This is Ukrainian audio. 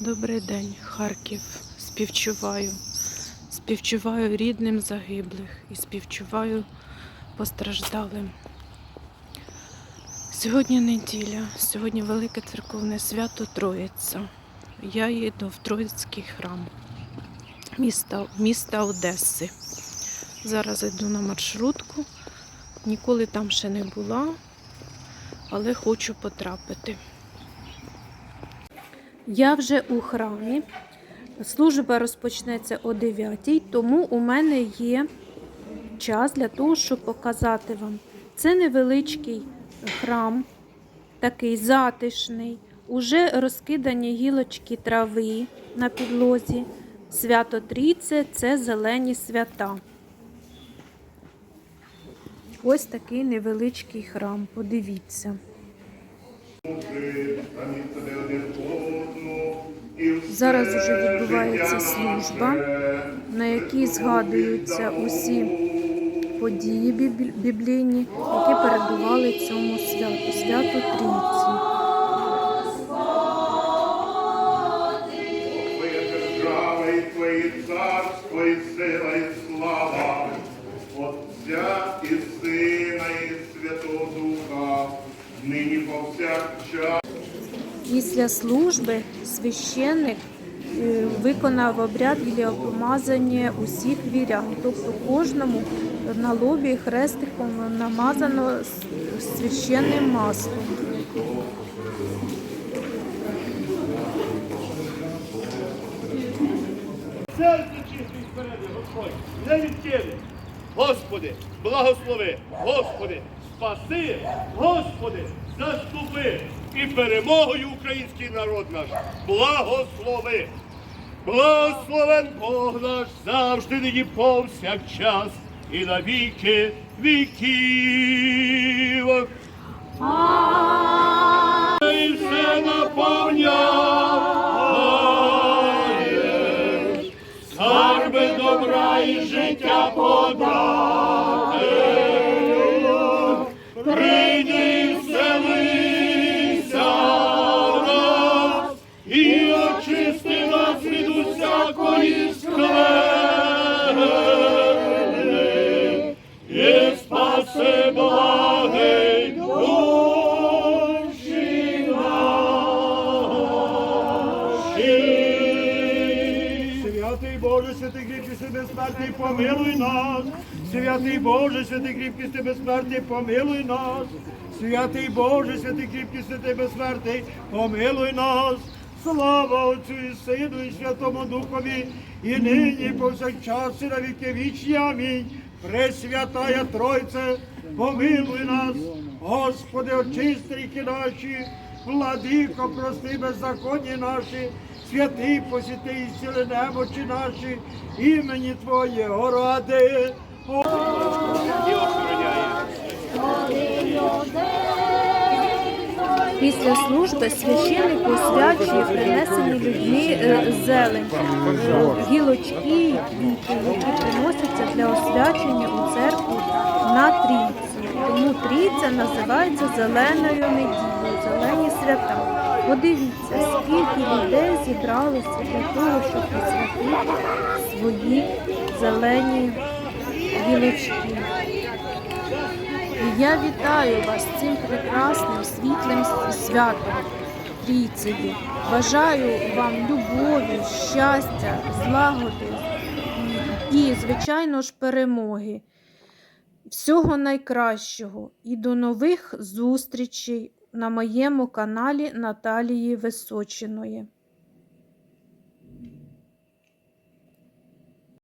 Добрий день, Харків. Співчуваю. Співчуваю рідним загиблих і співчуваю постраждалим. Сьогодні неділя, сьогодні велике церковне свято Троїця. Я їду в Троїцький храм міста, міста Одеси. Зараз йду на маршрутку. Ніколи там ще не була, але хочу потрапити. Я вже у храмі. Служба розпочнеться о 9, тому у мене є час для того, щоб показати вам. Це невеличкий храм, такий затишний. Уже розкидані гілочки трави на підлозі. Свято Трійце це зелені свята. Ось такий невеличкий храм. Подивіться. Зараз вже відбувається служба, на якій згадуються усі події біблійні, які передували цьому святу, святу Трійці. Царство, і сила, і слава, Отця і Сина, і Святого Духа, нині повсякчас. Після служби священник е, виконав обряд для помазання усіх вірян. Тобто кожному на лобі хрестиком намазано священним маслом. Серце чистий Господь, не відкиди. Господи, благослови, Господи, спаси, Господи, заступи і перемогою український народ наш. Благослови. Благословен Бог наш завжди нині повсякчас і на віки віків. І все наповняє скарби добра і життя подати. Святий Боже, святий кріпкий безсмертний, помилуй нас. Святий Боже, святий кріпкий безсмертний, помилуй нас. Святий Боже, святий кріпкий святий безсмертний, помилуй нас. Слава Отцю і Сину і Святому Духові, і нині, і повсякчас, і на віки вічні. Амінь. Пресвятая Тройце, помилуй нас, Господи, очисти ріки наші, владико, прости беззаконні наші, святий посіти і сіли немочі наші, імені Твоєго ради. О, Після служби священник освячує принесені людьми е, зелень, гілочки, квіти, які приносяться для освячення у церкву на трійці. Тому трійця називається зеленою неділею, зелені свята. Подивіться, скільки людей зібралося для того, щоб посвятити свої зелені гілочки. І я вітаю вас цим прекрасним світлим святом Трійцеві. Бажаю вам любові, щастя, злагоди і, звичайно ж, перемоги. Всього найкращого і до нових зустрічей на моєму каналі Наталії Височиної.